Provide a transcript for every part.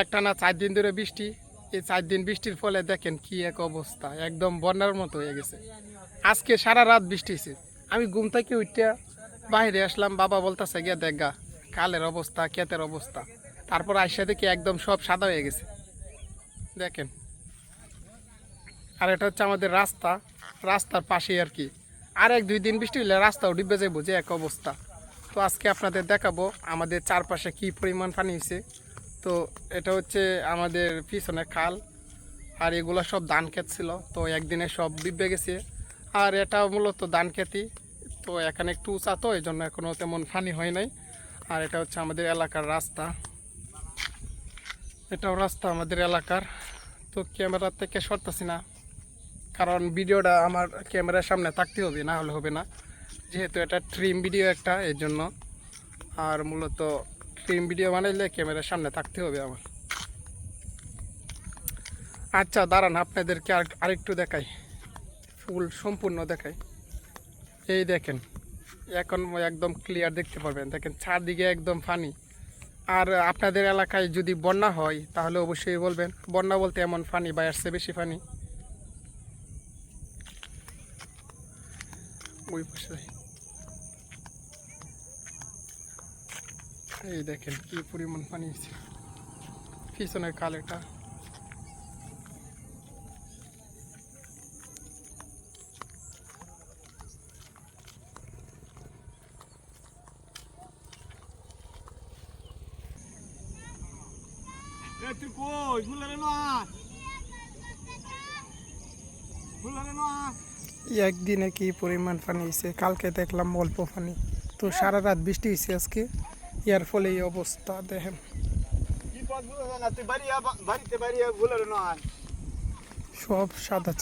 একটানা চার দিন ধরে বৃষ্টি। এই চার দিন বৃষ্টির ফলে দেখেন কি এক অবস্থা, একদম বন্যার মতো হয়ে গেছে। আজকে সারা রাত বৃষ্টি হয়েছে আমি ঘুম থেকে উঠতে বাইরে আসলাম, বাবা বলতেছে গিয়ে দেখ কালের অবস্থা, ক্ষেতের অবস্থা। তারপর আইসা দেখি একদম সব সাদা হয়ে গেছে। দেখেন। আর এটা হচ্ছে আমাদের রাস্তা, রাস্তার পাশেই আর কি। আর এক দুই দিন বৃষ্টি হলে রাস্তাও ডুবে যাব যে এক অবস্থা। তো আজকে আপনাদের দেখাবো আমাদের চারপাশে কি পরিমাণ পানি হয়েছে তো এটা হচ্ছে আমাদের পিছনে খাল, আর এগুলো সব ধান ক্ষেত ছিল, তো একদিনে সব ডুবে গেছে। আর এটা মূলত ধান খেতি, তো এখানে একটু উঁচা তো এই জন্য এখনও তেমন পানি হয় নাই। আর এটা হচ্ছে আমাদের এলাকার রাস্তা। এটাও রাস্তা আমাদের এলাকার। তো ক্যামেরা থেকে সরতেছি না, কারণ ভিডিওটা আমার ক্যামেরার সামনে থাকতে হবে, না হলে হবে না। যেহেতু এটা ট্রিম ভিডিও একটা এর জন্য আর মূলত ট্রিম ভিডিও বানাইলে ক্যামেরার সামনে থাকতে হবে আমার। আচ্ছা দাঁড়ান, আপনাদেরকে আর আরেকটু দেখাই। ফুল সম্পূর্ণ দেখাই। এই দেখেন, এখন একদম ক্লিয়ার দেখতে পারবেন। দেখেন, চারদিকে একদম ফানি আর আপনাদের এলাকায় যদি বন্যা হয়, তাহলে অবশ্যই বলবেন। বন্যা বলতে এমন ফানি বা এর বেশি ফানি ওই পাশে এই দেখেন কি পরিমাণ পানি হয়েছে। পিছনের কাল এটা এ তুই কই? ফুলারে না ফুলারে না একদিনে কি পরিমাণ পানি হয়েছে? কালকে দেখলাম অল্প পানি। তো সারা রাত বৃষ্টি হয়েছে আজকে। ইয়ার ফলে এই অবস্থা, দেখেন। সব সাদা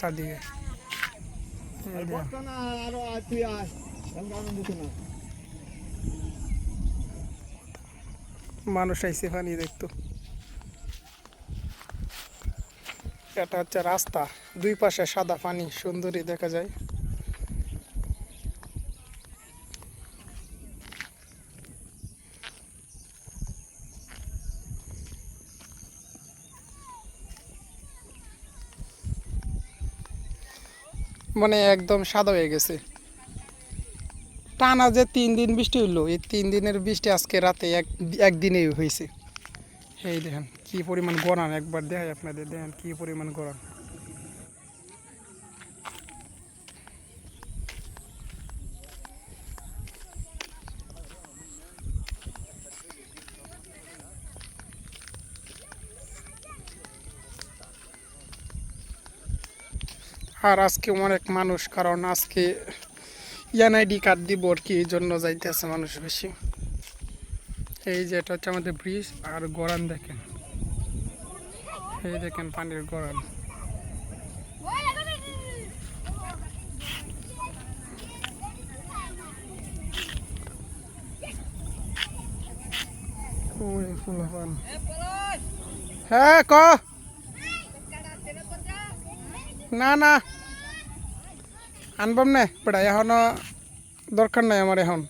না মানুষ আইসে পানি দেখতো এটা হচ্ছে রাস্তা, দুই পাশে সাদা পানি সুন্দরী দেখা যায়। মানে একদম সাদা হয়ে গেছে। টানা যে তিন দিন বৃষ্টি হলো এই তিন দিনের বৃষ্টি আজকে রাতে এক, একদিনেই হয়েছে এই দেখেন, কি পরিমাণ গরম একবার দেখাই আপনাদের, দেখেন কি পরিমাণ গরম আর আজকে অনেক মানুষ, কারণ আজকে এনআইডি কার্ড দিব আর কি, এই জন্য যাইতেছে মানুষ বেশি। এই যে এটা হচ্ছে আমাদের ব্রিজ আর গরান দেখেন। এই দেখেন পানির গরান হ্যাঁ ক? না না। আনবাম না পড়া এখনও দরকার নাই আমার এখন।